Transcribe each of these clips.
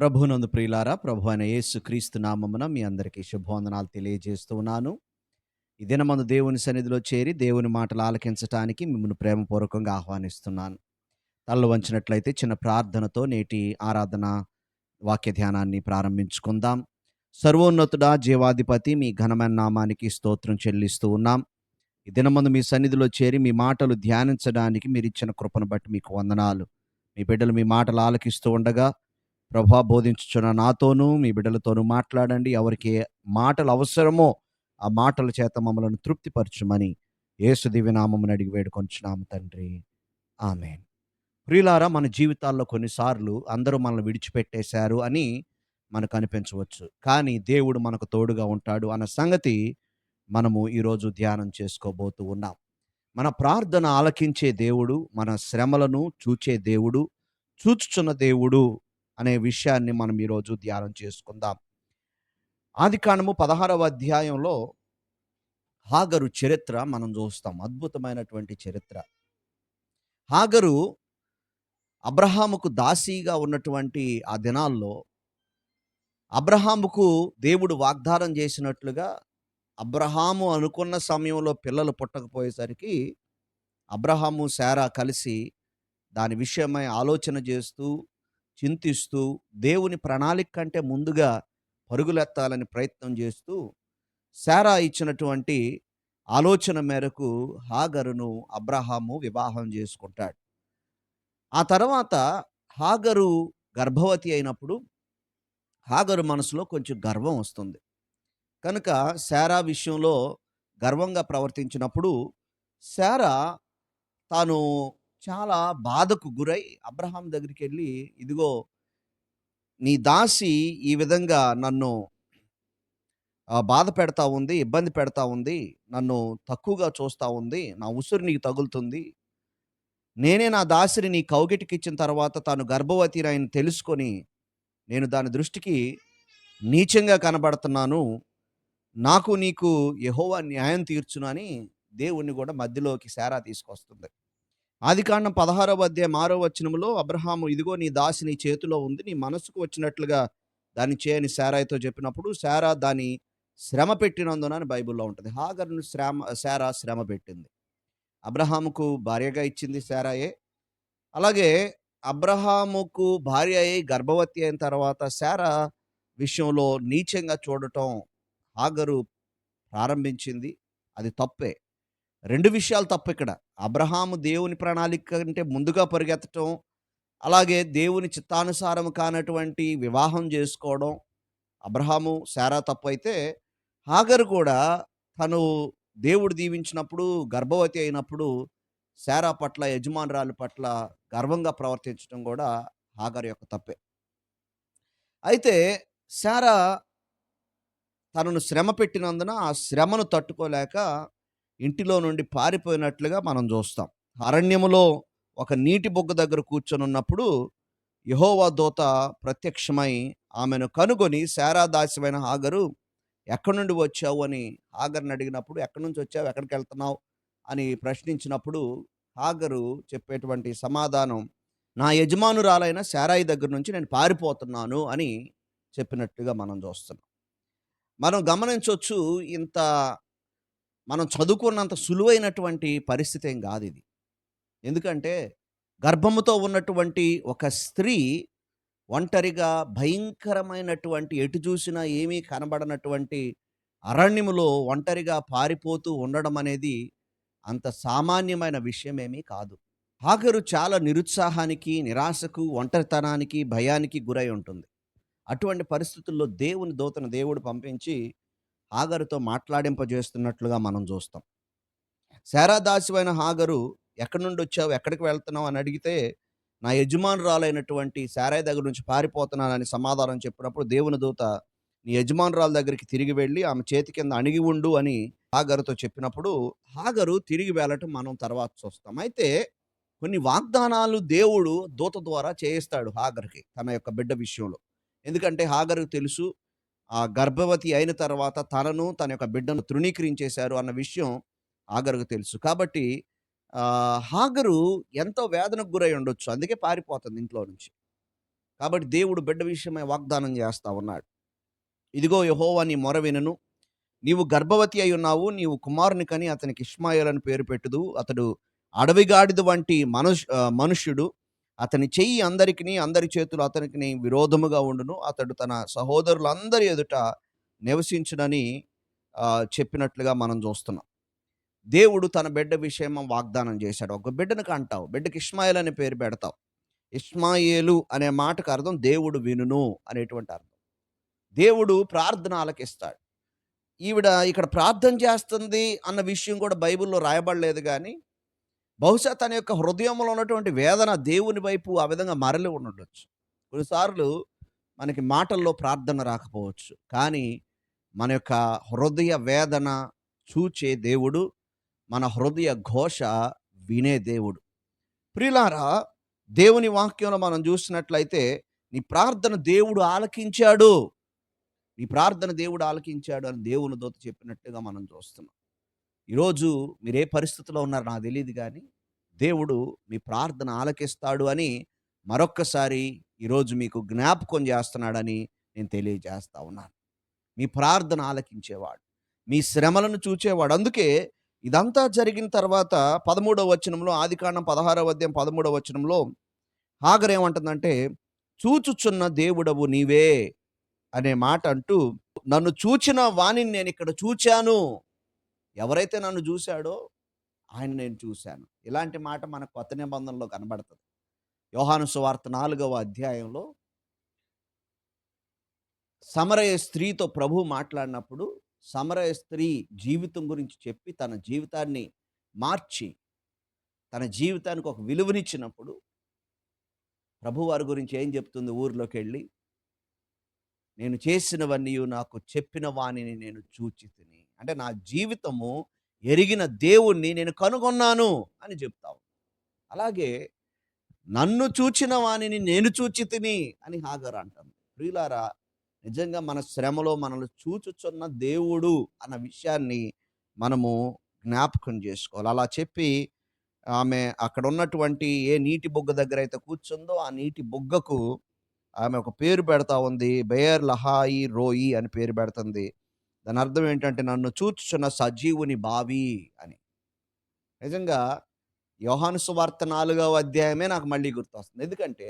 ప్రభునందు ప్రియులారా ప్రభు అయిన యేసు క్రీస్తు నామమున మీ అందరికీ శుభవందనాలు తెలియజేస్తూ ఉన్నాను. ఇదేన మన దేవుని సన్నిధిలో చేరి దేవుని మాటలు ఆలకించటానికి మిమ్మల్ని ప్రేమపూర్వకంగా ఆహ్వానిస్తున్నాను. తల్లు వంచినట్లయితే చిన్న ప్రార్థనతో నేటి ఆరాధన వాక్య ధ్యానాన్ని ప్రారంభించుకుందాం. సర్వోన్నతుడా జీవాధిపతి మీ ఘనమైన నామానికి స్తోత్రం చెల్లిస్తూ ఉన్నాం. ఈ దినమందు మీ సన్నిధిలో చేరి మీ మాటలు ధ్యానించడానికి మీరు ఇచ్చిన కృపను బట్టి మీకు వందనాలు. మీ బిడ్డలు మీ మాటలు ఆలకిస్తూ ఉండగా ప్రభా బోధించుచున్న నాతోనూ మీ బిడ్డలతోనూ మాట్లాడండి. ఎవరికి మాటలు అవసరమో ఆ మాటల చేత మమ్మలను తృప్తిపరచుమని యేసు దివ్యనామమును అడిగి వేడుకొంచున్నాము తండ్రి. ఆమె ప్రియులారా మన జీవితాల్లో కొన్నిసార్లు అందరూ మనల్ని విడిచిపెట్టేశారు అని మనకు అనిపించవచ్చు. కానీ దేవుడు మనకు తోడుగా ఉంటాడు అన్న సంగతి మనము ఈరోజు ధ్యానం చేసుకోబోతూ ఉన్నాం. మన ప్రార్థన ఆలకించే దేవుడు మన శ్రమలను చూచే దేవుడు చూచుచున్న దేవుడు అనే విషయాన్ని మనం ఈరోజు ధ్యానం చేసుకుందాం. ఆది కాండము పదహారవ అధ్యాయంలో హాగరు చరిత్ర మనం చూస్తాం. అద్భుతమైనటువంటి చరిత్ర. హాగరు అబ్రహాముకు దాసీగా ఉన్నటువంటి ఆ దినాల్లో అబ్రహాముకు దేవుడు వాగ్దానం చేసినట్లుగా అబ్రహాము అనుకున్న సమయంలో పిల్లలు పుట్టకపోయేసరికి అబ్రహాము శారా కలిసి దాని విషయమై ఆలోచన చేస్తూ చింతిస్తూ దేవుని ప్రణాళిక కంటే ముందుగా పరుగులెత్తాలని ప్రయత్నం చేస్తూ శారా ఇచ్చినటువంటి ఆలోచన మేరకు హాగరును అబ్రహాము వివాహం చేసుకుంటాడు. ఆ తర్వాత హాగరు గర్భవతి అయినప్పుడు హాగరు మనసులో కొంచెం గర్వం వస్తుంది. కనుక శారా విషయంలో గర్వంగా ప్రవర్తించినప్పుడు శారా తాను చాలా బాధకు గురై అబ్రహాం దగ్గరికి వెళ్ళి ఇదిగో నీ దాసి ఈ విధంగా నన్ను బాధ పెడతా ఉంది ఇబ్బంది పెడతా ఉంది నన్ను తక్కువగా చూస్తూ ఉంది నా ఉసురు నీకు తగులుతుంది. నేనే నా దాసిని నీ కౌగిటికి ఇచ్చిన తర్వాత తాను గర్భవతి ఆయన తెలుసుకొని నేను దాని దృష్టికి నీచంగా కనబడుతున్నాను. నాకు నీకు యహోవా న్యాయం తీర్చునని దేవుణ్ణి కూడా మధ్యలోకి శారా తీసుకొస్తుంది. ఆదికాండం పదహారవ అధ్యాయం ఆరో వచనంలో అబ్రహాము ఇదిగో నీ దాసి నీ చేతిలో ఉంది నీ మనసుకు వచ్చినట్లుగా దాన్ని చేయని శారాయితో చెప్పినప్పుడు శారా దాని శ్రమ పెట్టినందున అని బైబిల్లో ఉంటుంది. హాగర్ను శ్రమ శారా శ్రమ పెట్టింది. అబ్రహాముకు భార్యగా ఇచ్చింది శారాయే. అలాగే అబ్రహాముకు భార్య అయి గర్భవతి అయిన తర్వాత శారా విషయంలో నీచంగా చూడటం హాగరు ప్రారంభించింది. అది తప్పే. రెండు విషయాలు తప్పు ఇక్కడ. అబ్రహాము దేవుని ప్రణాళిక కంటే ముందుగా పరిగెత్తటం అలాగే దేవుని చిత్తానుసారం కానటువంటి వివాహం చేసుకోవడం. అబ్రహాము శారా తప్పు అయితే హాగర్ కూడా తను దేవుడు దీవించినప్పుడు గర్భవతి అయినప్పుడు శారా పట్ల యజమానురాలు పట్ల గర్వంగా ప్రవర్తించడం కూడా హాగర్ యొక్క తప్పే. అయితే శారా తనను శ్రమ పెట్టినందున ఆ శ్రమను తట్టుకోలేక ఇంటిలో నుండి పారిపోయినట్లుగా మనం చూస్తాం. అరణ్యములో ఒక నీటి బొగ్గ దగ్గర కూర్చొని ఉన్నప్పుడు యహోవా దూత ప్రత్యక్షమై ఆమెను కనుగొని శారా దాస్యమైన హాగరు ఎక్కడి నుండి వచ్చావు? అని హాగర్ని అడిగినప్పుడు ఎక్కడి నుంచి వచ్చావు? ఎక్కడికి వెళ్తున్నావు? అని ప్రశ్నించినప్పుడు హాగరు చెప్పేటువంటి సమాధానం నా యజమానురాలైన శారాయి దగ్గర నుంచి నేను పారిపోతున్నాను అని చెప్పినట్టుగా మనం చూస్తున్నాం. మనం గమనించవచ్చు ఇంత మనం చదువుకున్నంత సులువైనటువంటి పరిస్థితి ఏం కాదు ఇది. ఎందుకంటే గర్భముతో ఉన్నటువంటి ఒక స్త్రీ ఒంటరిగా భయంకరమైనటువంటి ఎటు చూసినా ఏమీ కనబడనటువంటి అరణ్యములో ఒంటరిగా పారిపోతూ ఉండడం అనేది అంత సామాన్యమైన విషయమేమీ కాదు. హాగరు చాలా నిరుత్సాహానికి నిరాశకు ఒంటరితనానికి భయానికి గురై ఉంటుంది. అటువంటి పరిస్థితుల్లో దేవుని దూతను దేవుడు పంపించి హాగరుతో మాట్లాడింపజేస్తున్నట్లుగా మనం చూస్తాం. శారాదాసివైన హాగరు ఎక్కడి నుండి వచ్చావు? ఎక్కడికి వెళ్తున్నావు? అని అడిగితే నా యజమానురాలైనటువంటి శారాయి దగ్గర నుంచి పారిపోతున్నానని సమాధానం చెప్పినప్పుడు దేవుని దూత నీ యజమానురాల దగ్గరికి తిరిగి వెళ్ళి ఆమె చేతి కింద అణిగి ఉండు అని హాగరుతో చెప్పినప్పుడు హాగరు తిరిగి వెళ్ళటం మనం తర్వాత చూస్తాం. అయితే కొన్ని వాగ్దానాలు దేవుడు దూత ద్వారా చేయిస్తాడు హాగర్కి తన యొక్క బిడ్డ విషయంలో. ఎందుకంటే హాగరుకు తెలుసు ఆ గర్భవతి అయిన తర్వాత తనను తన యొక్క బిడ్డను తృణీకరించేశారు అన్న విషయం ఆగరుకు తెలుసు. కాబట్టి హాగరు ఎంతో వేదనకు గురై ఉండొచ్చు. అందుకే పారిపోతుంది ఇంట్లో నుంచి. కాబట్టి దేవుడు బిడ్డ విషయమై వాగ్దానం చేస్తా ఉన్నాడు. ఇదిగో యహోవా నీ మొర వినును. నీవు గర్భవతి అయి ఉన్నావు. నీవు కుమారుని కని అతనికి ఇష్మాయిల్ అని పేరు పెట్టుదు. అతడు అడవిగాడిద వంటి మనుష్ మనుష్యుడు. అతని చెయ్యి అందరికిని అందరి చేతులు అతనికి విరోధముగా ఉండును. అతడు తన సహోదరులందరి ఎదుట నివసించునని చెప్పినట్లుగా మనం చూస్తున్నాం. దేవుడు తన బిడ్డ విషయం వాగ్దానం చేశాడు. ఒక బిడ్డను అంటావు బిడ్డకి ఇస్మాయిల్ అనే పేరు పెడతావు. ఇస్మాయిలు అనే మాటకు అర్థం దేవుడు వినును అనేటువంటి అర్థం. దేవుడు ప్రార్థన ఆలకిస్తాడు ఈవిడ ఇక్కడ ప్రార్థన చేస్తుంది అన్న విషయం కూడా బైబిల్లో రాయబడలేదు కానీ బహుశా తన యొక్క హృదయంలో ఉన్నటువంటి వేదన దేవుని వైపు ఆ విధంగా మరలి ఉండొచ్చు కొన్నిసార్లు మనకి మాటల్లో ప్రార్థన రాకపోవచ్చు. కానీ మన యొక్క హృదయ వేదన చూచే దేవుడు మన హృదయ ఘోష వినే దేవుడు. ప్రిలారా దేవుని వాక్యంలో మనం చూసినట్లయితే నీ ప్రార్థన దేవుడు ఆలకించాడు. నీ ప్రార్థన దేవుడు ఆలకించాడు అని దేవుని దోత చెప్పినట్టుగా మనం చూస్తున్నాం. ఈరోజు మీరు ఏ పరిస్థితిలో ఉన్నారో నాకు తెలియదు కానీ దేవుడు మీ ప్రార్థన ఆలకిస్తాడు అని మరొక్కసారి ఈరోజు మీకు జ్ఞాపకం చేస్తున్నాడని నేను తెలియజేస్తా ఉన్నాను. మీ ప్రార్థన ఆలకించేవాడు మీ శ్రమలను చూచేవాడు. అందుకే ఇదంతా జరిగిన తర్వాత పదమూడవ వచనంలో ఆదికాండం పదహారవ అధ్యాయం పదమూడవ వచనంలో హాగర్ ఏమంటుందంటే చూచుచున్న దేవుడవు నీవే అనే మాట అంటూ నన్ను చూచిన వాణిని నేను ఇక్కడ చూచాను. ఎవరైతే నన్ను చూశాడో ఆయన నేను చూశాను. ఇలాంటి మాట మన కొత్త నిబంధనలో కనబడుతుంది. యోహాను సువార్త నాలుగవ అధ్యాయంలో సమరయ స్త్రీతో ప్రభు మాట్లాడినప్పుడు సమరయ స్త్రీ జీవితం గురించి చెప్పి తన జీవితాన్ని మార్చి తన జీవితానికి ఒక విలువనిచ్చినప్పుడు ప్రభు వారి గురించి ఏం చెప్తుంది ఊర్లోకి వెళ్ళి నేను చేసినవన్నీ నాకు చెప్పిన వాణిని నేను చూచి తిని అంటే నా జీవితము ఎరిగిన దేవుణ్ణి నేను కనుగొన్నాను అని చెప్తావు అలాగే నన్ను చూచిన వాణిని నేను చూచి తిని అని హాగర్ అంటుంది ప్రియులారా నిజంగా మన శ్రమలో మనల్ని చూచుచున్న దేవుడు అన్న విషయాన్ని మనము జ్ఞాపకం చేసుకోవాలి. అలా చెప్పి ఆమె అక్కడ ఉన్నటువంటి ఏ నీటి బొగ్గ దగ్గర అయితే కూర్చుందో ఆ నీటి బొగ్గకు ఆమె ఒక పేరు పెడతా ఉంది. బేర్ లహాయి రోయి అని పేరు పెడుతుంది. దాని అర్థం ఏంటంటే నన్ను చూచుచున్న సజీవుని బావి అని. నిజంగా యోహాను సువార్త నాలుగవ అధ్యాయమే నాకు మళ్ళీ గుర్తొస్తుంది. ఎందుకంటే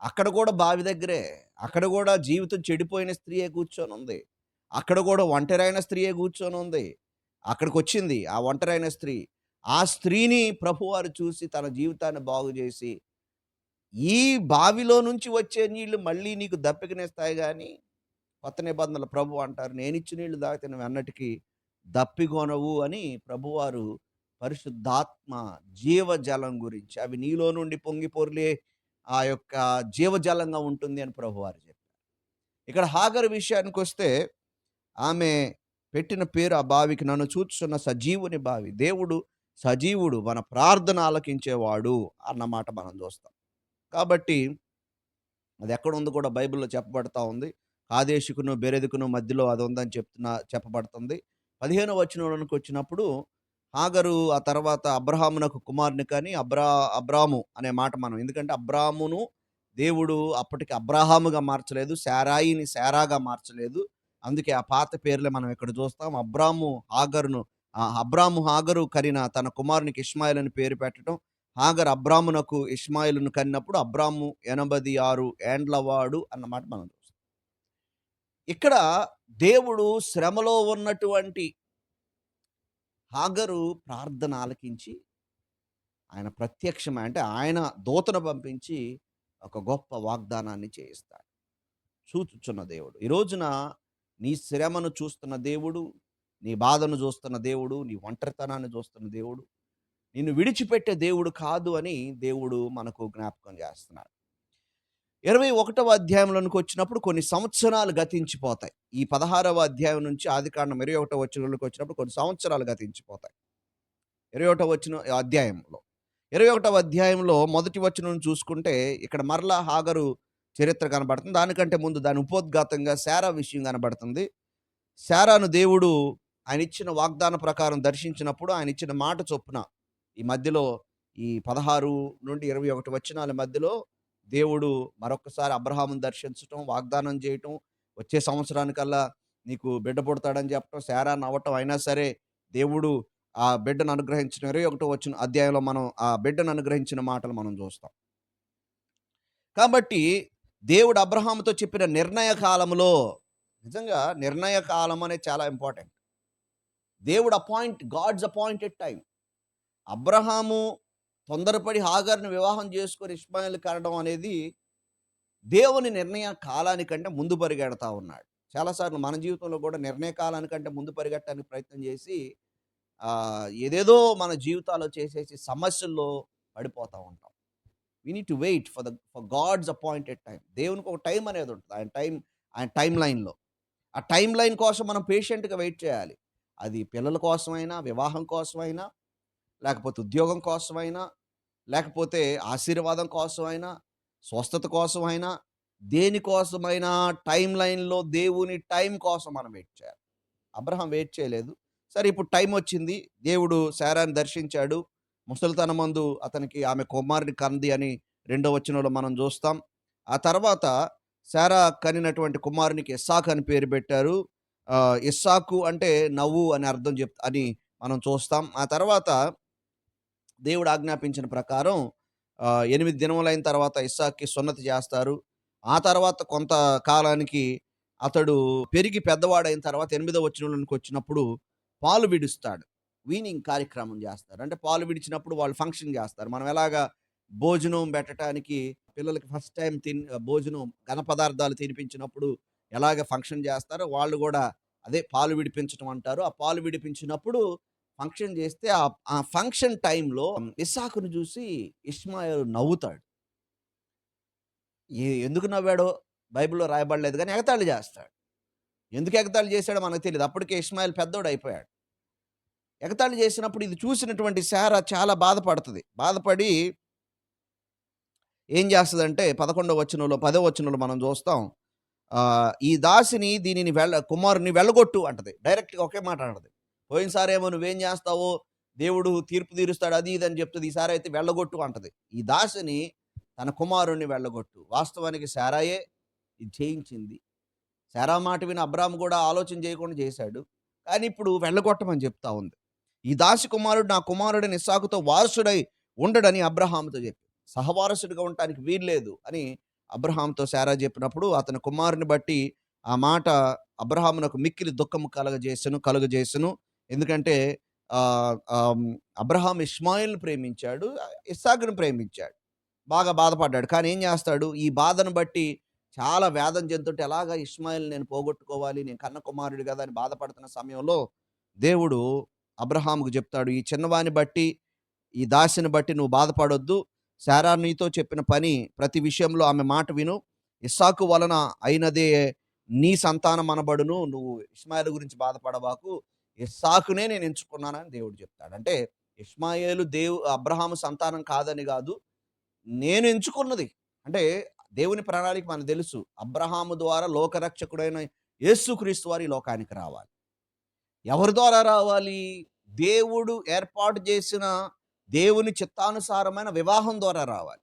అక్కడ కూడా బావి దగ్గరే అక్కడ కూడా జీవితం చెడిపోయిన స్త్రీయే కూర్చొని ఉంది. అక్కడ కూడా ఒంటరైన స్త్రీయే కూర్చొని ఉంది. అక్కడికి వచ్చింది ఆ ఒంటరైన స్త్రీ. ఆ స్త్రీని ప్రభువారు చూసి తన జీవితాన్ని బాగు చేసి ఈ బావిలో నుంచి వచ్చే నీళ్ళు మళ్ళీ నీకు దప్పికనేస్తాయి కానీ కొత్త నిబంధనలు. ప్రభు అంటారు నేను ఇచ్చి నీళ్ళు తాగితే నువ్వు అన్నటికీ దప్పిగొనవు అని ప్రభువారు పరిశుద్ధాత్మ జీవజలం గురించి అవి నీలో నుండి పొంగి పొర్లే ఆ యొక్క జీవజలంగా ఉంటుంది అని ప్రభువారు చెప్పారు. ఇక్కడ హాగర్ విషయానికి వస్తే ఆమె పెట్టిన పేరు ఆ బావికి నన్ను చూచున్న సజీవుని బావి దేవుడు సజీవుడు మన ప్రార్థన ఆలకించేవాడు అన్నమాట మనం చూస్తాం. కాబట్టి అది ఎక్కడ ఉందో కూడా బైబిల్లో చెప్పబడతా ఉంది. కాదేశుకును బెరెదుకును మధ్యలో అది ఉందని చెప్తున్నా చెప్పబడుతుంది. పదిహేను వచనంలోనికి వచ్చినప్పుడు హాగరు ఆ తర్వాత అబ్రహామునకు కుమారుని కానీ అబ్రా అబ్రాము అనే మాట మనం ఎందుకంటే అబ్రామును దేవుడు అప్పటికి అబ్రాహాముగా మార్చలేదు శారాయిని శారాగా మార్చలేదు. అందుకే ఆ పాత పేర్లే మనం ఇక్కడ చూస్తాం. అబ్రాము హాగరును ఆ అబ్రాము హాగరు కరిన తన కుమారునికి ఇష్మాయిల్ అని పేరు పెట్టడం హాగర్ అబ్రామునకు ఇస్మాయిల్ను కన్నప్పుడు అబ్రాము ఎనభై ఆరు ఏండ్లవాడు అన్నమాట మనం ఇక్కడ దేవుడు శ్రమలో ఉన్నటువంటి హాగరు ప్రార్థన ఆలకించి ఆయన ప్రత్యక్షమే అంటే ఆయన దూతను పంపించి ఒక గొప్ప వాగ్దానాన్ని చేయిస్తాడు. చూచుచున్న దేవుడు. ఈ రోజున నీ శ్రమను చూస్తున్న దేవుడు నీ బాధను చూస్తున్న దేవుడు నీ ఒంటరితనాన్ని చూస్తున్న దేవుడు నిన్ను విడిచిపెట్టే దేవుడు కాదు అని దేవుడు మనకు జ్ఞాపకం చేస్తున్నాడు. ఇరవై ఒకటవ అధ్యాయంలోనికి వచ్చినప్పుడు కొన్ని సంవత్సరాలు గతించిపోతాయి. ఈ పదహారవ అధ్యాయం నుంచి ఆదికాండం ఇరవై ఒకటవ వచ్చినలోకి వచ్చినప్పుడు కొన్ని సంవత్సరాలు గతించిపోతాయి. ఇరవై ఒకటవ వచ్చిన అధ్యాయంలో. ఇరవై ఒకటవ అధ్యాయంలో మొదటి వచనం చూసుకుంటే ఇక్కడ మరలా హాగరు చరిత్ర కనబడుతుంది. దానికంటే ముందు దాని ఉపోద్ఘాతంగా శారా విషయం కనబడుతుంది. శారాను దేవుడు ఆయన ఇచ్చిన వాగ్దాన ప్రకారం దర్శించినప్పుడు ఆయన ఇచ్చిన మాట చొప్పున ఈ మధ్యలో ఈ పదహారు నుండి ఇరవై ఒకటి వచనాల మధ్యలో దేవుడు మరొకసారి అబ్రహామును దర్శించటం, వాగ్దానం చేయటం, వచ్చే సంవత్సరానికల్లా నీకు బిడ్డ పుడతాడని చెప్పటం, శారా నవ్వటం అయినా సరే దేవుడు ఆ బిడ్డను అనుగ్రహించిన 21 వచ్చిన అధ్యాయంలో మనం ఆ బిడ్డను అనుగ్రహించిన మాటలు మనం చూస్తాం. కాబట్టి దేవుడు అబ్రహాముతో చెప్పిన నిర్ణయ కాలంలో నిజంగా నిర్ణయ కాలం అనేది చాలా ఇంపార్టెంట్. దేవుడు appoint God's appointed time Abraham తొందరపడి హాగర్‌ని వివాహం చేసుకొని ఇష్మాయేల్‌ని కనడం అనేది దేవుని నిర్ణయ కాలానికంటే ముందు పరిగెడతా ఉన్నాడు. చాలా సార్లు మన జీవితంలో కూడా నిర్ణయ కాలానికంటే ముందు పరిగెట్టడానికి ప్రయత్నం చేసి ఏదేదో మన జీవితాల్లో చేసేసి సమస్యల్లో పడిపోతూ ఉంటాం. We need to wait for the for God's appointed time దేవునికి ఒక టైం అనేది ఉంటుంది ఆయన టైం ఆయన టైం లైన్‌లో. ఆ టైం లైన్ కోసం మనం పేషెంట్‌గా వెయిట్ చేయాలి. అది పిల్లల కోసమైనా, వివాహం కోసమైనా, లేకపోతే ఉద్యోగం కోసమైనా, లేకపోతే ఆశీర్వాదం కోసమైనా, స్వస్థత కోసమైనా, దేనికోసమైనా టైం లైన్‌లో దేవుని టైం కోసం మనం వెయిట్ చేయాలి. అబ్రహం వెయిట్ చేయలేదు. సరే ఇప్పుడు టైం వచ్చింది. దేవుడు శారాన్ని దర్శించాడు. ముసలితన మందు అతనికి ఆమె కుమారుని కంది అని రెండో వచనంలో మనం చూస్తాం. ఆ తర్వాత శారా కనినటువంటి కుమారునికి ఇస్సాక్ అని పేరు పెట్టారు. ఇస్సాకు అంటే నవ్వు అని అర్థం చెప్ అని మనం చూస్తాం. ఆ తర్వాత దేవుడు ఆజ్ఞాపించిన ప్రకారం ఎనిమిది దినములైన తర్వాత ఇస్సాక్కి సున్నతి చేస్తారు. ఆ తర్వాత కొంత కాలానికి అతడు పెరిగి పెద్దవాడైన తర్వాత ఎనిమిదో వచ్చినకి వచ్చినప్పుడు పాలు విడుస్తాడు. వీనింగ్ కార్యక్రమం చేస్తారు. అంటే పాలు విడిచినప్పుడు వాళ్ళు ఫంక్షన్ చేస్తారు. మనం ఎలాగా భోజనం పెట్టడానికి పిల్లలకి ఫస్ట్ టైం తిన్ భోజనం ఘన పదార్థాలు తినిపించినప్పుడు ఎలాగ ఫంక్షన్ చేస్తారో వాళ్ళు కూడా అదే పాలు విడిపించటం అంటారు. ఆ పాలు విడిపించినప్పుడు ఫంక్షన్ చేస్తే ఆ ఫంక్షన్ టైంలో ఇస్సాకును చూసి ఇస్మాయిల్ నవ్వుతాడు. ఎందుకు నవ్వాడో బైబిల్‌లో రాయబడలేదు కానీ ఎగతాళి చేస్తాడు. ఎందుకు ఎగతాళి చేశాడో మనకు తెలియదు అప్పటికే ఇస్మాయిల్ పెద్దోడు అయిపోయాడు ఎగతాళి చేసినప్పుడు ఇది చూసినటువంటి శారా చాలా బాధపడుతుంది బాధపడి ఏం చేస్తుందంటే పదకొండవ వచనంలో, పదో వచనంలో మనం చూస్తాం. ఈ దాసిని దీనిని వెళ్ళ కుమారుని వెళ్ళగొట్టు అంటది. డైరెక్ట్‌గా ఒకే మాట అంటది. పోయినసారేమో నువ్వేం చేస్తావో దేవుడు తీర్పు తీరుస్తాడు అది ఇది అని చెప్తుంది ఈసారి అయితే వెళ్ళగొట్టు అంటది. ఈ దాసిని తన కుమారుడిని వెళ్ళగొట్టు. వాస్తవానికి శారాయే ఇది చేయించింది. శారా మాట విని అబ్రామ్ కూడా ఆలోచన చేయకుండా చేశాడు. కానీ ఇప్పుడు వెళ్ళగొట్టమని చెప్తా ఉంది. ఈ దాసి కుమారుడు నా కుమారుడిని ఇస్సాకుతో వారసుడై ఉండడని అబ్రహాముతో చెప్పి. సహవారసుడిగా ఉండటానికి వీల్లేదు అని అబ్రహాంతో శారా చెప్పినప్పుడు అతని కుమారుని బట్టి ఆ మాట అబ్రహామునకు మిక్కిలి దుఃఖము కలగజేసెను కలుగజేసను ఎందుకంటే అబ్రహాం ఇష్మాయేల్‌ని ప్రేమించాడు. ఇస్సాకుని ప్రేమించాడు. బాగా బాధపడ్డాడు. కానీ ఏం చేస్తాడు? ఈ బాధను బట్టి చాలా వేదన చెందుతుంటే ఎలాగా ఇస్మాయిల్ నేను పోగొట్టుకోవాలి. నేను కన్న కుమారుడు కదా! అని బాధపడుతున్న సమయంలో దేవుడు అబ్రహాముకు చెప్తాడు. ఈ చిన్నవాని బట్టి, ఈ దాసిని బట్టి నువ్వు బాధపడొద్దు. శారా నీతో చెప్పిన పని ప్రతి విషయంలో ఆమె మాట విను. ఇస్సాకు వలన అయినదే నీ సంతానం అనబడును. నువ్వు ఇస్మాయిల్ గురించి బాధపడబాకు. ఇస్సాకునే నేను ఎంచుకున్నానని దేవుడు చెప్తాడు. అంటే ఇస్మాయేలు దేవు అబ్రహాము సంతానం కాదని కాదు. నేను ఎంచుకున్నది. అంటే దేవుని ప్రణాళిక మనకు తెలుసు. అబ్రహాము ద్వారా లోకరక్షకుడైన యేసుక్రీస్తు వారి లోకానికి రావాలి. ఎవరి ద్వారా రావాలి? దేవుడు ఏర్పాటు చేసిన దేవుని చిత్తానుసారమైన వివాహం ద్వారా రావాలి.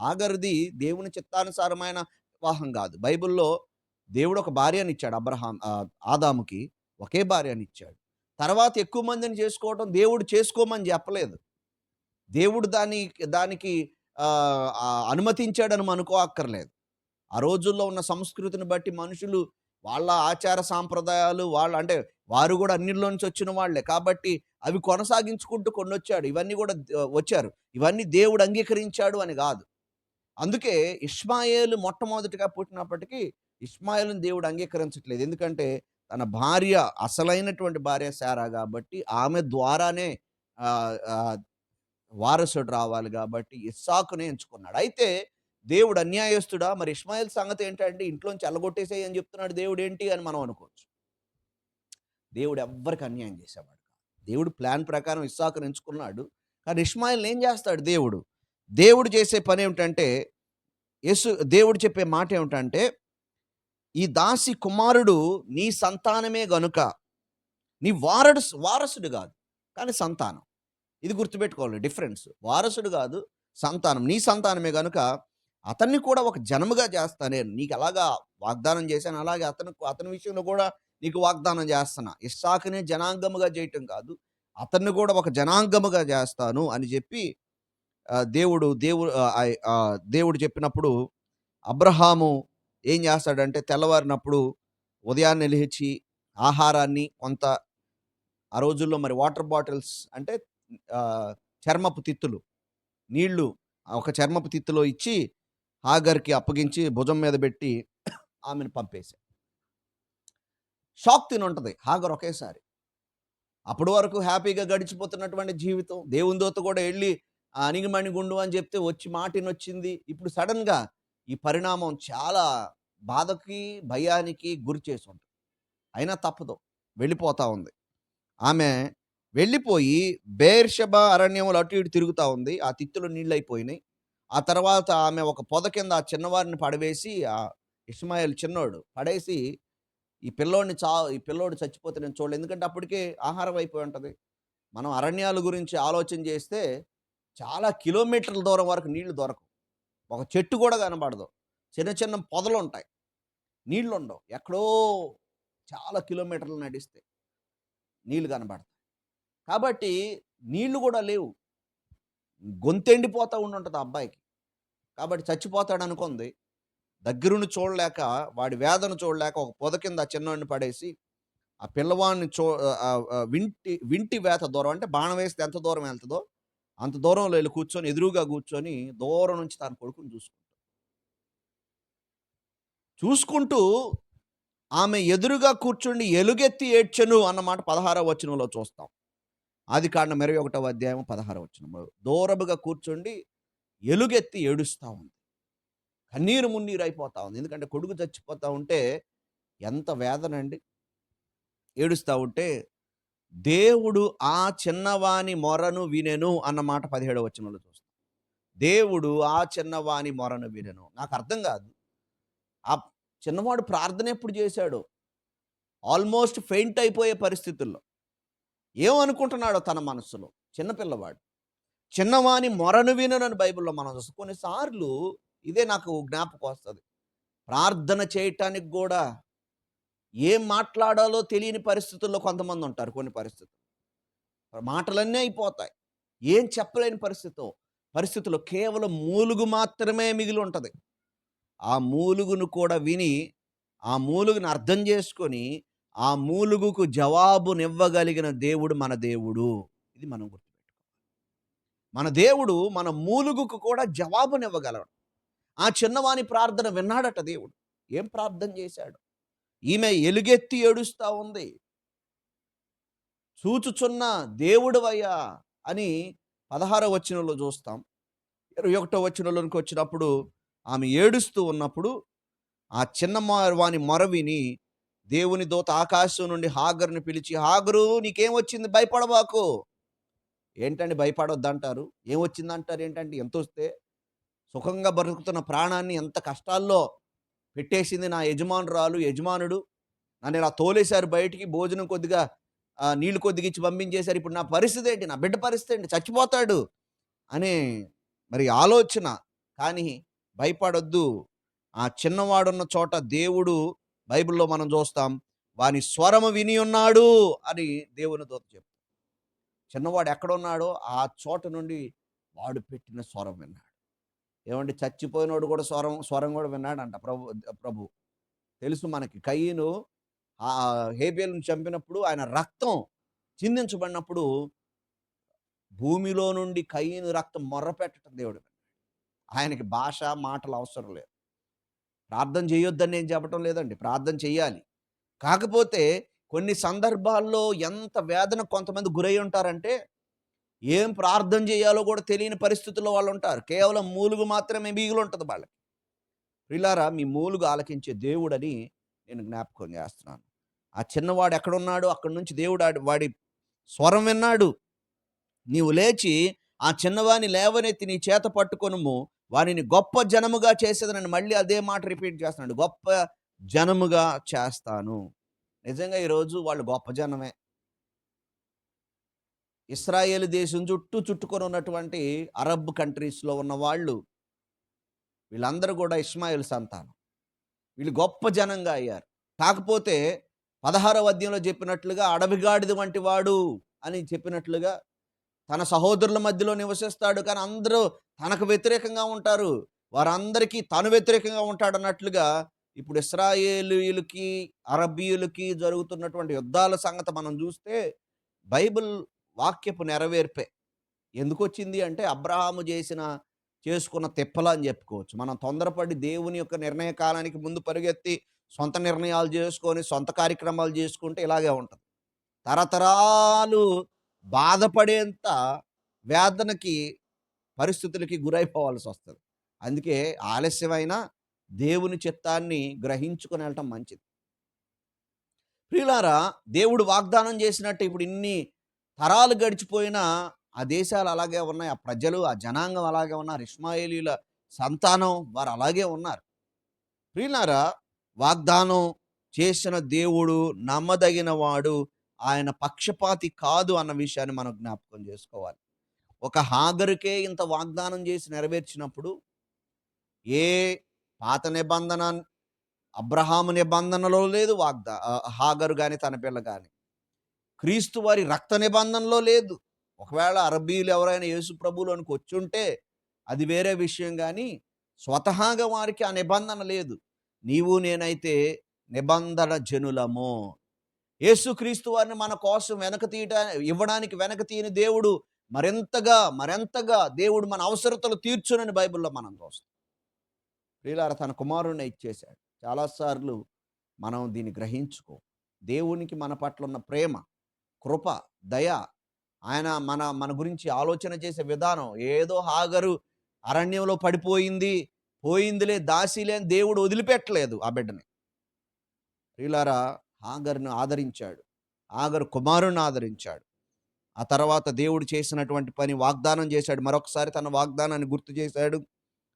ఆగరిది దేవుని చిత్తానుసారమైన వివాహం కాదు. బైబిల్‌లో దేవుడు ఒక భార్యనిచ్చాడు అబ్రహాం ఆదాముకి. ఒకే భార్యనిచ్చాడు. తర్వాత ఎక్కువ మందిని చేసుకోవటం దేవుడు చేసుకోమని చెప్పలేదు. దేవుడు దాని దానికి అనుమతించాడని మనం అనుకోక్కర్లేదు. ఆ రోజుల్లో ఉన్న సంస్కృతిని బట్టి మనుషులు వాళ్ళ ఆచార సాంప్రదాయాలు వాళ్ళ అంటే వారు కూడా అన్నిలోంచి నుంచి వచ్చిన వాళ్ళే. కాబట్టి అవి కొనసాగించుకుంటూ కొన్నొచ్చాడు. ఇవన్నీ కూడా వచ్చారు. ఇవన్నీ దేవుడు అంగీకరించాడు అని కాదు. అందుకే ఇస్మాయేలు మొట్టమొదటిగా పుట్టినప్పటికీ ఇస్మాయిల్ని దేవుడు అంగీకరించట్లేదు. ఎందుకంటే తన భార్య అసలైనటువంటి భార్య శారా కాబట్టి ఆమె ద్వారానే వారసుడు రావాలి కాబట్టి ఇస్సాకునే ఎంచుకున్నాడు. అయితే దేవుడు అన్యాయస్తుడా? మరి ఇస్మాయిల్ సంగతి ఏంటంటే ఇంట్లోంచి ఎల్లగొట్టేసేయి అని చెప్తున్నాడు దేవుడు ఏంటి అని మనం అనుకోవచ్చు. దేవుడు ఎవ్వరికి అన్యాయం చేసేవాడు దేవుడు ప్లాన్ ప్రకారం ఇస్సాకును ఎంచుకున్నాడు. కానీ ఇస్మాయిల్ని ఏం చేస్తాడు దేవుడు? దేవుడు చేసే పని ఏమిటంటే యేసు దేవుడు చెప్పే మాట ఏమిటంటే, ఈ దాసి కుమారుడు నీ సంతానమే గనుక నీ వారడు వారసుడు కాదు. కానీ సంతానం. ఇది గుర్తుపెట్టుకోవాలి డిఫరెన్స్. వారసుడు కాదు సంతానం. నీ సంతానమే గనుక అతన్ని కూడా ఒక జనముగా చేస్తా నేను నీకు అలాగా వాగ్దానం చేశాను అలాగే అతను అతని విషయంలో కూడా నీకు వాగ్దానం చేస్తున్నా ఇస్సాకుని జనాంగముగా చేయటం కాదు అతన్ని కూడా ఒక జనాంగముగా చేస్తాను అని చెప్పి దేవుడు దేవుడు దేవుడు చెప్పినప్పుడు అబ్రహాము ఏం చేస్తాడంటే తెల్లవారినప్పుడు ఉదయాన్నే లేచి ఆహారాన్ని కొంత ఆ రోజుల్లో మరి వాటర్ బాటిల్స్ అంటే చర్మపు తిత్తులు నీళ్ళు ఒక చర్మపు తిత్తులో ఇచ్చి హాగర్కి అప్పగించి భుజం మీద పెట్టి ఆమెను పంపేశాడు షాక్ తిని ఉంటుంది హాగర్ ఒకేసారి. అప్పటి వరకు హ్యాపీగా గడిచిపోతున్నటువంటి జీవితం. దేవుని దోత కూడా వెళ్ళి "ఆ, గుండు అని చెప్తే వచ్చి మాటిని వచ్చింది ఇప్పుడు సడన్గా ఈ పరిణామం చాలా బాధకి భయానికి గురి చేసి ఉంటుంది. అయినా తప్పదు. వెళ్ళిపోతూ ఉంది. ఆమె వెళ్ళిపోయి బేర్షబ అరణ్యములు అటు ఇటు తిరుగుతూ ఉంది. ఆ తిత్తులు నీళ్ళు అయిపోయినాయి ఆ తర్వాత ఆమె ఒక పొద కింద ఆ చిన్నవారిని పడవేసి ఆ ఇస్మాయిల్ చిన్నోడు పడేసి ఈ పిల్లోడిని చా ఈ పిల్లోడు చచ్చిపోతే నేను చూడలేదు ఎందుకంటే అప్పటికే ఆహారం అయిపోయి ఉంటుంది. మనం అరణ్యాల గురించి ఆలోచన చేస్తే చాలా కిలోమీటర్ల దూరం వరకు నీళ్ళు దొరకవు. ఒక చెట్టు కూడా కనబడదు. చిన్న చిన్న పొదలు ఉంటాయి నీళ్ళు ఉండవు ఎక్కడో చాలా కిలోమీటర్లు నడిస్తే నీళ్ళు కనబడతాయి. కాబట్టి నీళ్ళు కూడా లేవు. గొంతెండిపోతూ ఉండి ఉంటుంది ఆ అబ్బాయికి. కాబట్టి చచ్చిపోతాడు అనుకుంది దగ్గరుండి చూడలేక వాడి వేదన చూడలేక ఒక పొద కింద ఆ చిన్నవాడిని పడేసి ఆ పిల్లవాడిని చూ వింటి వింటి వేత దూరం అంటే బాణం వేస్తే ఎంత దూరం వెళ్తుందో అంత దూరంలో వెళ్ళి కూర్చొని ఎదురుగా కూర్చొని దూరం నుంచి తన కొడుకుని చూసుకుంటాడు. చూసుకుంటూ ఆమె ఎదురుగా కూర్చుండి ఎలుగెత్తి ఏడ్చెను అన్నమాట పదహారవ వచనంలో చూస్తాం. ఆది కాండం ఇరవై ఒకటవ అధ్యాయం పదహారవ వచనంలో. దూరముగా కూర్చుండి ఎలుగెత్తి ఏడుస్తూ ఉంది. కన్నీరు మున్నీరు అయిపోతా ఉంది. ఎందుకంటే కొడుకు చచ్చిపోతూ ఉంటే ఎంత వేదన అండి? ఏడుస్తూ ఉంటే దేవుడు ఆ చిన్నవాని మొరను వినెను అన్నమాట పదిహేడవ వచనంలో చూస్తాం. దేవుడు ఆ చిన్నవాని మొరను వినెను. నాకు అర్థం కాదు. ఆ చిన్నవాడు ప్రార్థన ఎప్పుడు చేశాడు? ఆల్మోస్ట్ ఫెయింట్ అయిపోయే పరిస్థితుల్లో. ఏమనుకుంటున్నాడో తన మనసులో? చిన్నపిల్లవాడు చిన్నవాని మొరను వినని బైబిల్లో మనం చూస్తాం. కొన్నిసార్లు ఇదే నాకు జ్ఞాపకం వస్తుంది. ప్రార్థన చేయటానికి కూడా ఏం మాట్లాడాలో తెలియని పరిస్థితుల్లో కొంతమంది ఉంటారు కొన్ని పరిస్థితులు మాటలన్నీ అయిపోతాయి. ఏం చెప్పలేని పరిస్థితితో పరిస్థితుల్లో కేవలం మూలుగు మాత్రమే మిగిలి ఉంటుంది. ఆ మూలుగును కూడా విని ఆ మూలుగును అర్థం చేసుకొని ఆ మూలుగుకు జవాబునివ్వగలిగిన దేవుడు మన దేవుడు. ఇది మనం గుర్తుపెట్టుకోవాలి. మన దేవుడు మన మూలుగుకు కూడా జవాబునివ్వగలడు. ఆ చిన్నవాని ప్రార్థన విన్నాడట దేవుడు. ఏం ప్రార్థన చేశాడు? ఈమె ఎలుగెత్తి ఏడుస్తూ ఉంది. చూచుచున్న దేవుడువయ్యా అని పదహారో వచనంలో చూస్తాం. ఇరవై ఒకటో వచనంలోనికి వచ్చినప్పుడు ఆమె ఏడుస్తూ ఉన్నప్పుడు ఆ చిన్న వాని మొరవిని దేవుని దూత ఆకాశం నుండి హాగరుని పిలిచి హాగరు నీకేం వచ్చింది భయపడబాకు. ఏంటండి భయపడొద్దంటారు? ఏం వచ్చింది అంటారు ఏంటంటే ఎంత వస్తే సుఖంగా బ్రతుకుతున్న ప్రాణాన్ని ఎంత కష్టాల్లో పెట్టేసింది నా యజమానురాలు యజమానుడు. నన్ను ఇలా తోలేశారు బయటికి భోజనం కొద్దిగా నీళ్ళు కొద్దిగా ఇచ్చి పంపించేశారు. ఇప్పుడు నా పరిస్థితి ఏంటి? నా బిడ్డ పరిస్థితి ఏంటి? చచ్చిపోతాడు అనే మరి ఆలోచన. కానీ భయపడొద్దు. ఆ చిన్నవాడున్న చోట దేవుడు బైబిల్లో మనం చూస్తాం వాని స్వరము విని ఉన్నాడు అని దేవుని దూత చెప్తాడు. చిన్నవాడు ఎక్కడున్నాడో ఆ చోట నుండి వాడు పెట్టిన స్వరం విన్నాడు. ఏమంటే చచ్చిపోయినోడు కూడా స్వరం స్వరం కూడా విన్నాడంట ప్రభు ప్రభు. తెలుసు మనకి. కయ్యను ఆ చంపినప్పుడు ఆయన రక్తం చిందించబడినప్పుడు భూమిలో నుండి కయ్యను రక్తం మొర్రపెట్టడం దేవుడు ఆయనకి భాష మాటలు అవసరం లేదు. ప్రార్థన చేయొద్దని నేను చెప్పటం లేదండి. ప్రార్థన చేయాలి కాకపోతే కొన్ని సందర్భాల్లో ఎంత వేదన కొంతమంది గురై ఉంటారంటే ఏం ప్రార్థన చేయాలో కూడా తెలియని పరిస్థితుల్లో వాళ్ళు ఉంటారు. కేవలం మూలుగు మాత్రమే మిగిలి ఉంటుంది వాళ్ళకి. ప్రిలారా మీ మూలుగు ఆలకించే దేవుడని నేను జ్ఞాపకం చేస్తున్నాను. ఆ చిన్నవాడు ఎక్కడున్నాడు? అక్కడి నుంచి దేవుడు వాడి స్వరం విన్నాడు. నీవు లేచి ఆ చిన్నవాని లేవనెత్తి నీ చేత పట్టుకొనుము. వారిని గొప్ప జనముగా చేసేదనని మళ్ళీ అదే మాట రిపీట్ చేస్తున్నాడు. గొప్ప జనముగా చేస్తాను. నిజంగా ఈరోజు వాళ్ళు గొప్ప జనమే. ఇస్రాయేల్ దేశం చుట్టూ చుట్టుకొని ఉన్నటువంటి అరబ్ కంట్రీస్లో ఉన్న వాళ్ళు వీళ్ళందరూ కూడా ఇస్మాయిల్ సంతానం. వీళ్ళు గొప్ప జనంగా అయ్యారు. కాకపోతే పదహారవ అధ్యయంలో చెప్పినట్లుగా అడవిగాడిది వంటి వాడు అని చెప్పినట్లుగా తన సహోదరుల మధ్యలో నివసిస్తాడు కానీ అందరూ తనకు వ్యతిరేకంగా ఉంటారు. వారందరికీ తను వ్యతిరేకంగా ఉంటాడు అన్నట్లుగా ఇప్పుడు ఇస్రాయేలీయులకి అరబీయులకి జరుగుతున్నటువంటి యుద్ధాల సంగతి మనం చూస్తే బైబిల్ వాక్యపు నెరవేర్పే. ఎందుకు వచ్చింది అంటే అబ్రహాము చేసిన చేసుకున్న తిప్పల అని చెప్పుకోవచ్చు. మనం తొందరపడి దేవుని యొక్క నిర్ణయ కాలానికి ముందు పరిగెత్తి సొంత నిర్ణయాలు చేసుకొని సొంత కార్యక్రమాలు చేసుకుంటే ఇలాగే ఉంటుంది. తరతరాలు బాధపడేంత వేదనకి పరిస్థితులకి గురైపోవాల్సి వస్తుంది. అందుకే ఆలస్యమైన దేవుని చిత్తాన్ని గ్రహించుకుని వెళ్ళటం మంచిది. ప్రియులారా దేవుడు వాగ్దానం చేసినట్టు ఇప్పుడు ఇన్ని తరాలు గడిచిపోయినా ఆ దేశాలు అలాగే ఉన్నాయి ఆ ప్రజలు ఆ జనాంగం అలాగే ఉన్నారు ఇస్మాయిలీల సంతానం వారు అలాగే ఉన్నారు. ప్రియులారా వాగ్దానం చేసిన దేవుడు నమ్మదగిన వాడు ఆయన పక్షపాతి కాదు అన్న విషయాన్ని మనం జ్ఞాపకం చేసుకోవాలి. ఒక హాగరుకే ఇంత వాగ్దానం చేసి నెరవేర్చినప్పుడు ఏ పాత నిబంధన అబ్రహాము నిబంధనలో లేదు వాగ్దా హాగరు కానీ తన పిల్ల కానీ క్రీస్తు వారి రక్త నిబంధనలో లేదు. ఒకవేళ అరబీలు ఎవరైనా యేసు ప్రభులోనికి వచ్చుంటే అది వేరే విషయం కానీ స్వతహాగా వారికి ఆ నిబంధన లేదు. నీవు నేనైతే నిబంధన జనులము. యేసుక్రీస్తు వారిని మన కోసం వెనక తీయట ఇవ్వడానికి వెనక తీయని దేవుడు మరింతగా మరింతగా దేవుడు మన అవసరతలు తీర్చునని బైబిల్లో మనం చూస్తాం. ప్రియులార తన కుమారుణ్ణి ఇచ్చేశాడు. చాలాసార్లు మనం దీన్ని గ్రహించుకో. దేవునికి మన పట్ల ఉన్న ప్రేమ కృప దయ ఆయన మన మన గురించి ఆలోచన చేసే విధానం ఏదో హాగరు అరణ్యంలో పడిపోయింది పోయిందిలే దాసిలే అని దేవుడు వదిలిపెట్టలేదు ఆ బిడ్డని. ప్రియులారా హాగర్ను ఆదరించాడు. ఆగరు కుమారుని ఆదరించాడు. ఆ తర్వాత దేవుడు చేసినటువంటి పని వాగ్దానం చేశాడు. మరొకసారి తన వాగ్దానాన్ని గుర్తు చేశాడు.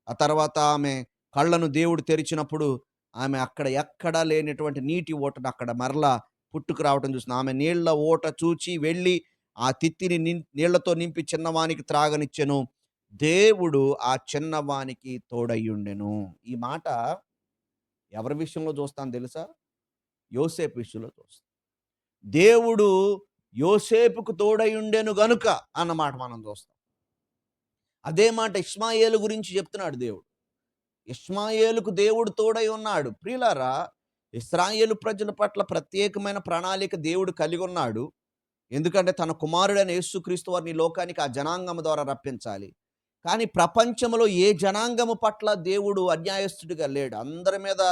ఆ తర్వాత ఆమె కళ్ళను దేవుడు తెరిచినప్పుడు ఆమె అక్కడ ఎక్కడా లేనటువంటి నీటి ఓటను అక్కడ మరలా పుట్టుకు రావటం చూసిన ఆమె నీళ్ళ ఓట చూచి వెళ్ళి ఆ తిత్తిని నీళ్ళతో నింపి చిన్నవానికి త్రాగనిచ్చెను. దేవుడు ఆ చిన్నవానికి తోడయ్యుండెను. ఈ మాట ఎవరి విషయంలో చూస్తాను తెలుసా? యోసేపు విషయంలో చూస్తాం. దేవుడు యోసేపుకు తోడయ్యుండెను గనుక అన్నమాట మనం చూస్తాం. అదే మాట ఇస్మాయేలు గురించి చెప్తున్నాడు దేవుడు. ఇస్మాయేలుకు దేవుడు తోడై ఉన్నాడు. ప్రియులారా ఇస్రాయేలు ప్రజల పట్ల ప్రత్యేకమైన ప్రణాళిక దేవుడు కలిగి ఉన్నాడు. ఎందుకంటే తన కుమారుడైన యేసుక్రీస్తు వారిని లోకానికి ఆ జనాంగం ద్వారా రప్పించాలి. కానీ ప్రపంచంలో ఏ జనాంగము పట్ల దేవుడు అన్యాయస్తుడిగా లేడు. అందరి మీద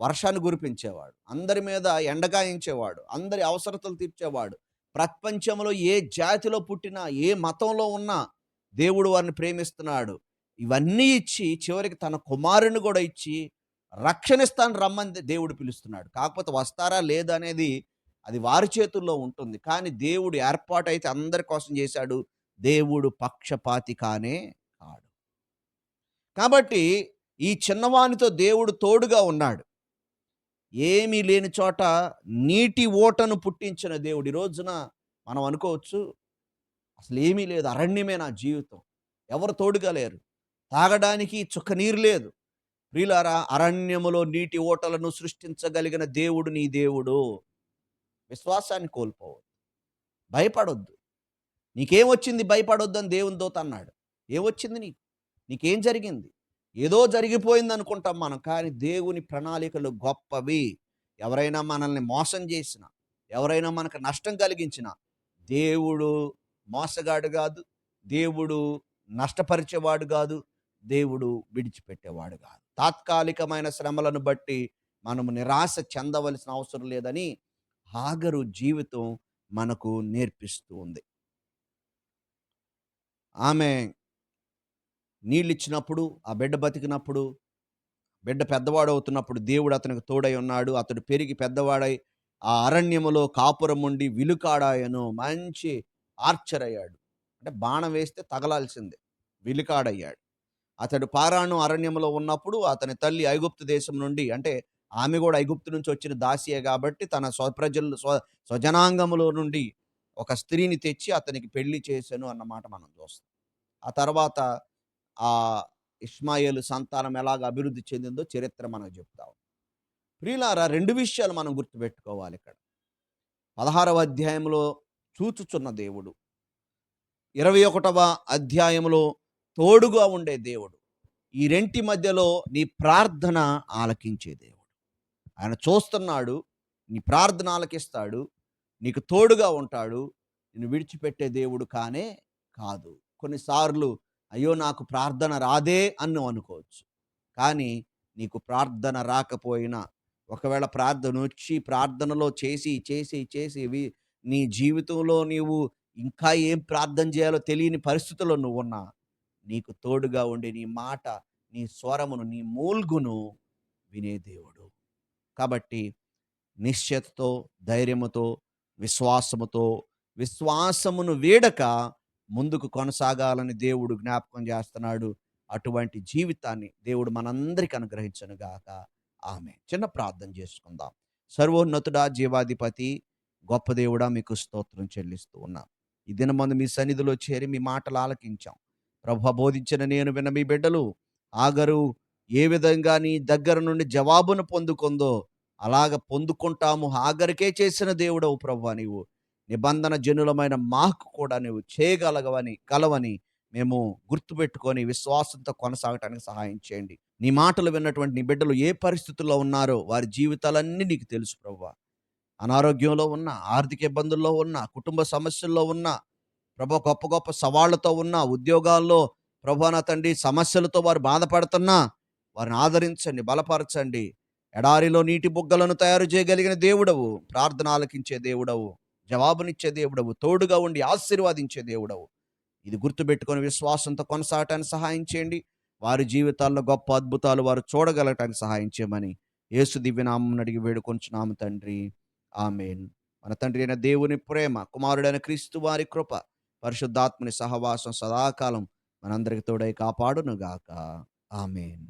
వర్షాన్ని గురిపించేవాడు అందరి మీద ఎండగాయించేవాడు అందరి అవసరతలు తీర్చేవాడు. ప్రపంచంలో ఏ జాతిలో పుట్టినా ఏ మతంలో ఉన్నా దేవుడు వారిని ప్రేమిస్తున్నాడు. ఇవన్నీ ఇచ్చి చివరికి తన కుమారుని కూడా ఇచ్చి రక్షణిస్తాను రమ్మని దేవుడు పిలుస్తున్నాడు. కాకపోతే వస్తారా లేదా అనేది అది వారి చేతుల్లో ఉంటుంది. కానీ దేవుడు ఏర్పాటు అయితే అందరి కోసం చేశాడు దేవుడు పక్షపాతి కానే కాడు. కాబట్టి ఈ చిన్నవానితో దేవుడు తోడుగా ఉన్నాడు. ఏమీ లేని చోట నీటి ఓటను పుట్టించిన దేవుడు ఈ రోజున మనం అనుకోవచ్చు అసలు ఏమీ లేదు. అరణ్యమే నా జీవితం. ఎవరు తోడుగా లేరు. తాగడానికి చుక్క నీరు లేదు. ప్రియులారా అరణ్యములో నీటి ఓటలను సృష్టించగలిగిన దేవుడు నీ దేవుడు. విశ్వాసాన్ని కోల్పోవద్దు. భయపడొద్దు. నీకేమొచ్చింది భయపడొద్దు అని దేవుని దోత అన్నాడు. ఏమొచ్చింది నీకు? నీకేం జరిగింది? ఏదో జరిగిపోయింది అనుకుంటాం మనం కానీ దేవుని ప్రణాళికలు గొప్పవి. ఎవరైనా మనల్ని మోసం చేసిన ఎవరైనా మనకు నష్టం కలిగించిన దేవుడు మోసగాడు కాదు దేవుడు నష్టపరిచేవాడు కాదు దేవుడు విడిచిపెట్టేవాడు కాదు. తాత్కాలికమైన శ్రమలను బట్టి మనము నిరాశ చెందవలసిన అవసరం లేదని హాగరు జీవితం మనకు నేర్పిస్తూ ఉంది. ఆమె నీళ్ళు ఇచ్చినప్పుడు ఆ బిడ్డ బతికినప్పుడు బిడ్డ పెద్దవాడు అవుతున్నప్పుడు దేవుడు అతనికి తోడై ఉన్నాడు. అతడు పెరిగి పెద్దవాడై ఆ అరణ్యములో కాపురం ఉండి విలుకాడాయను మంచి ఆర్చర్ అయ్యాడు అంటే బాణం వేస్తే తగలాల్సిందే. విలుకాడయ్యాడు. అతడు పారాను అరణ్యంలో ఉన్నప్పుడు అతని తల్లి ఐగుప్తు దేశం నుండి అంటే ఆమె కూడా ఐగుప్తు నుంచి వచ్చిన దాసియే కాబట్టి తన స్వప్రజలు స్వ స్వజనాంగములో నుండి ఒక స్త్రీని తెచ్చి అతనికి పెళ్ళి చేశాను అన్నమాట మనం చూస్తాం. ఆ తర్వాత ఆ ఇస్మాయిల్ సంతానం ఎలాగ అభివృద్ధి చెందిందో చరిత్ర మనకు చెప్తాం ప్రియులారా రెండు విషయాలు మనం గుర్తుపెట్టుకోవాలి ఇక్కడ. పదహారవ అధ్యాయంలో చూచుచున్న దేవుడు ఇరవై ఒకటవ అధ్యాయంలో తోడుగా ఉండే దేవుడు. ఈ రెంటి మధ్యలో నీ ప్రార్థన ఆలకించే దేవుడు. ఆయన చూస్తున్నాడు నీ ప్రార్థన ఆలకిస్తాడు నీకు తోడుగా ఉంటాడు నిన్ను విడిచిపెట్టే దేవుడు కానే కాదు. కొన్నిసార్లు అయ్యో నాకు ప్రార్థన రాదే అని అనుకోవచ్చు. కానీ నీకు ప్రార్థన రాకపోయినా ఒకవేళ ప్రార్థన వచ్చి ప్రార్థనలో చేసి చేసి చేసి నీ జీవితంలో నీవు ఇంకా ఏం ప్రార్థన చేయాలో తెలియని పరిస్థితుల్లో నువ్వు ఉన్నా నీకు తోడుగా ఉండే నీ మాట నీ స్వరమును నీ మూల్గును వినే దేవుడు. కాబట్టి నిశ్చయతతో ధైర్యముతో విశ్వాసముతో విశ్వాసమును వీడక ముందుకు కొనసాగాలని దేవుడు జ్ఞాపకం చేస్తున్నాడు. అటువంటి జీవితాన్ని దేవుడు మనందరికి అనుగ్రహించను గాక. ఆమె చిన్న ప్రార్థన చేసుకుందాం. సర్వోన్నతుడా జీవాధిపతి గొప్ప దేవుడా మీకు స్తోత్రం చెల్లిస్తూ ఉన్నాం. ఈ దినమందు మీ సన్నిధిలో చేరి మీ మాటలు ఆలకించాం. ప్రభు బోధించిన నేను విన్న మీ బిడ్డలు ఆగరు ఏ విధంగా నీ దగ్గర నుండి జవాబును పొందుకుందో అలాగ పొందుకుంటాము. ఆగరికే చేసిన దేవుడవు ప్రభు నీవు. నిబంధన జనులమైన మాకు కూడా నువ్వు చేయగలగవని కలవని మేము గుర్తుపెట్టుకొని విశ్వాసంతో కొనసాగటానికి సహాయం చేయండి. నీ మాటలు విన్నటువంటి నీ బిడ్డలు ఏ పరిస్థితుల్లో ఉన్నారో వారి జీవితాలన్నీ నీకు తెలుసు ప్రభు. అనారోగ్యంలో ఉన్న ఆర్థిక ఇబ్బందుల్లో ఉన్న కుటుంబ సమస్యల్లో ఉన్న ప్రభు గొప్ప గొప్ప సవాళ్ళతో ఉన్న ఉద్యోగాల్లో ప్రభు నా తండ్రి సమస్యలతో వారు బాధపడుతున్నా వారిని ఆదరించండి బలపరచండి. ఎడారిలో నీటి బుగ్గలను తయారు చేయగలిగిన దేవుడవు ప్రార్థన ఆలకించే దేవుడవు జవాబునిచ్చే దేవుడవు తోడుగా ఉండి ఆశీర్వాదించే దేవుడవు. ఇది గుర్తుపెట్టుకొని విశ్వాసంతో కొనసాగటానికి సహాయం చేయండి. వారి జీవితాల్లో గొప్ప అద్భుతాలు వారు చూడగలగటానికి సహాయం చేయమని యేసు దివ్యనామం అడిగి వేడుకొంచున్నాము తండ్రి. ఆమెన్. మన తండ్రి అయిన దేవుని ప్రేమ కుమారుడైన క్రీస్తు వారి కృప పరిశుద్ధాత్మని సహవాసం సదాకాలం మనందరికి తోడై కాపాడునుగాక. ఆమెన్.